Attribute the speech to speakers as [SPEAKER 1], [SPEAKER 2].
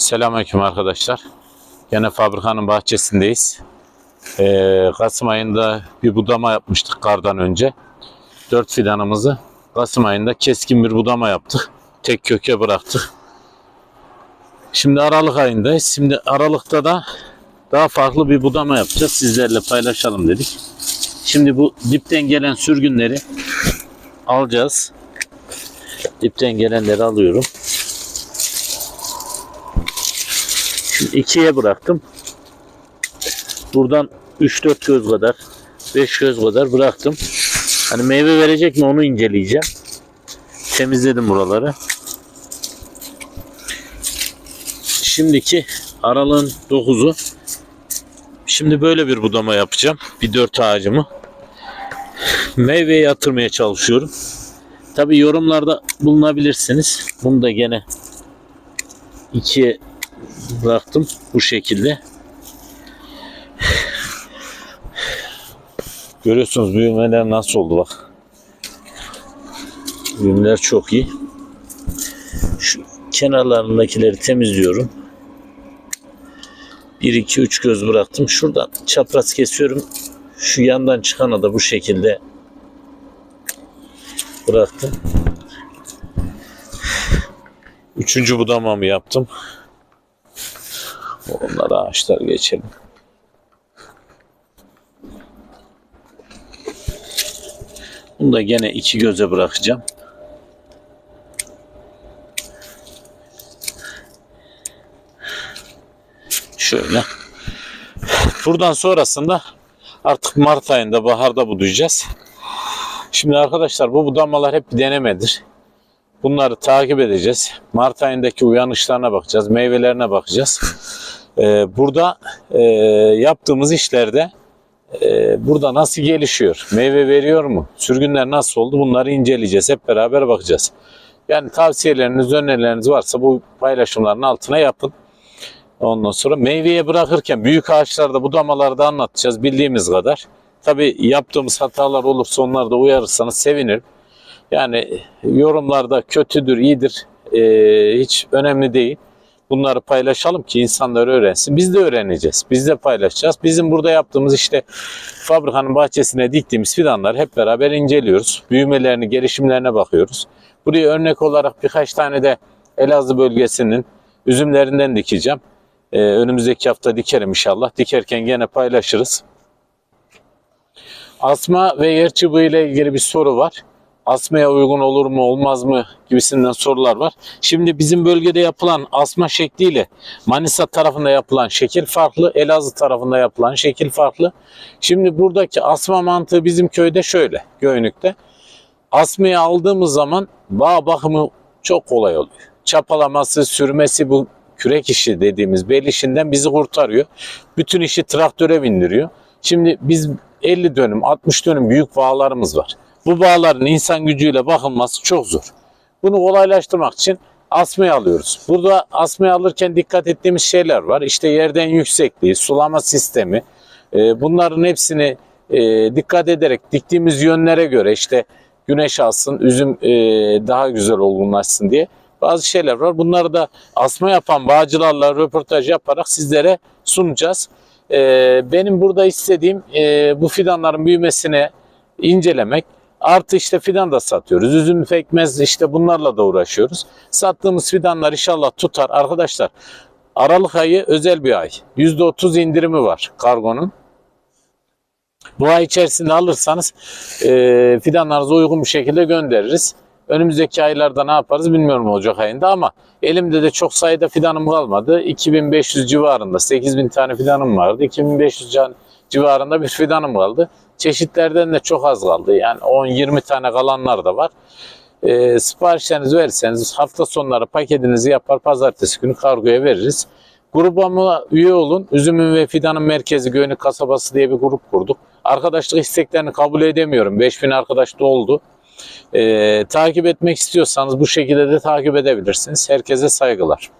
[SPEAKER 1] Selamünaleyküm arkadaşlar. Yine fabrikanın bahçesindeyiz. Ee, Kasım ayında bir budama yapmıştık kardan önce. Dört fidanımızı Kasım ayında keskin bir budama yaptık. Tek köke bıraktık. Şimdi Aralık ayındayız. Şimdi Aralık'ta da daha farklı bir budama yapacağız. Sizlerle paylaşalım dedik. Şimdi bu dipten gelen sürgünleri alacağız. Dipten gelenleri alıyorum. İkiye bıraktım. Buradan 3-4 göz kadar, 5 göz kadar bıraktım. Hani meyve verecek mi onu inceleyeceğim. Temizledim buraları. Şimdiki aralığın 9'u. Şimdi böyle bir budama yapacağım. Bir dört ağacımı. Meyveye yatırmaya çalışıyorum. Tabi yorumlarda bulunabilirsiniz. Bunu da gene ikiye bıraktım bu şekilde. Görüyorsunuz büyümeler nasıl oldu bak. Büyümeler çok iyi. Şu kenarlarındakileri temizliyorum. 1 2 3 göz bıraktım. Şuradan çapraz kesiyorum. Şu yandan çıkana da bu şekilde bıraktım. Üçüncü budamamı yaptım. Onlara ağaçlar geçelim. Bunu da gene iki göze bırakacağım. Şöyle. Buradan sonrasında artık Mart ayında baharda budayacağız. Şimdi arkadaşlar bu budamalar hep denemedir. Bunları takip edeceğiz. Mart ayındaki uyanışlarına bakacağız, meyvelerine bakacağız. Ee, burada e, yaptığımız işlerde e, burada nasıl gelişiyor, meyve veriyor mu, sürgünler nasıl oldu bunları inceleyeceğiz. Hep beraber bakacağız. Yani tavsiyeleriniz, önerileriniz varsa bu paylaşımların altına yapın. Ondan sonra meyveye bırakırken büyük ağaçlarda budamalarda anlatacağız bildiğimiz kadar. Tabi yaptığımız hatalar olursa onları da uyarırsanız sevinirim. Yani yorumlarda kötüdür, iyidir e, hiç önemli değil. Bunları paylaşalım ki insanlar öğrensin. Biz de öğreneceğiz. Biz de paylaşacağız. Bizim burada yaptığımız işte fabrikanın bahçesine diktiğimiz fidanları hep beraber inceliyoruz. Büyümelerini, gelişimlerine bakıyoruz. Buraya örnek olarak birkaç tane de Elazığ bölgesinin üzümlerinden dikeceğim. Ee, önümüzdeki hafta dikerim inşallah. Dikerken gene paylaşırız. Asma ve yer çubuğu ile ilgili bir soru var. Asmaya uygun olur mu olmaz mı gibisinden sorular var. Şimdi bizim bölgede yapılan asma şekliyle Manisa tarafında yapılan şekil farklı. Elazığ tarafında yapılan şekil farklı. Şimdi buradaki asma mantığı bizim köyde şöyle. Göynük'te. Asmayı aldığımız zaman bağ bakımı çok kolay oluyor. Çapalaması, sürmesi bu kürek işi dediğimiz bel işinden bizi kurtarıyor. Bütün işi traktöre bindiriyor. Şimdi biz 50 dönüm, 60 dönüm büyük bağlarımız var. Bu bağların insan gücüyle bakılması çok zor. Bunu kolaylaştırmak için asmayı alıyoruz. Burada asmayı alırken dikkat ettiğimiz şeyler var. İşte yerden yüksekliği, sulama sistemi. e, Bunların hepsini e, dikkat ederek diktiğimiz yönlere göre işte güneş alsın, üzüm e, daha güzel olgunlaşsın diye bazı şeyler var. Bunları da asma yapan bağcılarla röportaj yaparak sizlere sunacağız. E, Benim burada istediğim e, bu fidanların büyümesine incelemek. Artı işte fidan da satıyoruz. Üzüm pekmez işte bunlarla da uğraşıyoruz. Sattığımız fidanlar inşallah tutar. Arkadaşlar Aralık ayı özel bir ay. %30 indirimi var kargonun. Bu ay içerisinde alırsanız e, fidanlarınızı uygun bir şekilde göndeririz. Önümüzdeki aylarda ne yaparız bilmiyorum Ocak ayında ama elimde de çok sayıda fidanım kalmadı. 2500 civarında 8000 tane fidanım vardı. 2500 can- civarında bir fidanım kaldı. Çeşitlerden de çok az kaldı. Yani 10-20 tane kalanlar da var. E, siparişlerinizi verirseniz hafta sonları paketinizi yapar pazartesi günü kargoya veririz. Grubama üye olun. Üzümün ve Fidanın Merkezi Göynük Kasabası diye bir grup kurduk. Arkadaşlık isteklerini kabul edemiyorum. 5000 arkadaş doldu. Ee, takip etmek istiyorsanız bu şekilde de takip edebilirsiniz. Herkese saygılar.